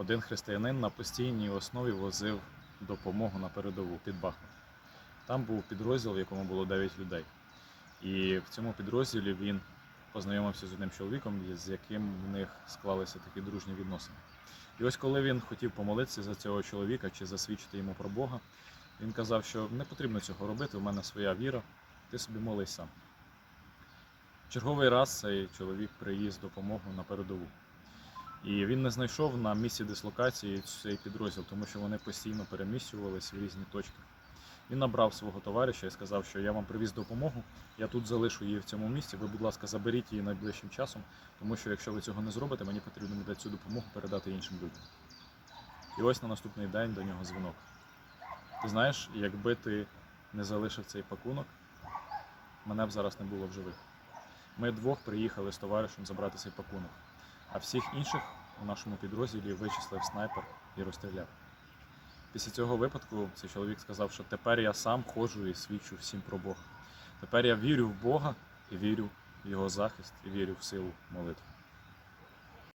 один християнин на постійній основі возив допомогу на передову під Бахмут. Там був підрозділ, в якому було 9 людей. І в цьому підрозділі він познайомився з одним чоловіком, з яким в них склалися такі дружні відносини. І ось коли він хотів помолитися за цього чоловіка чи засвідчити йому про Бога, він казав, що не потрібно цього робити, у мене своя віра, ти собі молись сам. Черговий раз цей чоловік приїзд допомогу на передову. І він не знайшов на місці дислокації цей підрозділ, тому що вони постійно переміщувалися в різні точки. Він набрав свого товариша і сказав, що я вам привіз допомогу, я тут залишу її в цьому місці. Ви, будь ласка, заберіть її найближчим часом, тому що якщо ви цього не зробите, мені потрібно буде цю допомогу передати іншим людям. І ось на наступний день до нього дзвінок. Ти знаєш, якби ти не залишив цей пакунок, мене б зараз не було в живих. Ми двох приїхали з товаришем забрати цей пакунок, а всіх інших у нашому підрозділі вичислив снайпер і розстріляв. Після цього випадку цей чоловік сказав, що тепер я сам ходжу і свідчу всім про Бога. Тепер я вірю в Бога і вірю в його захист, і вірю в силу молитви.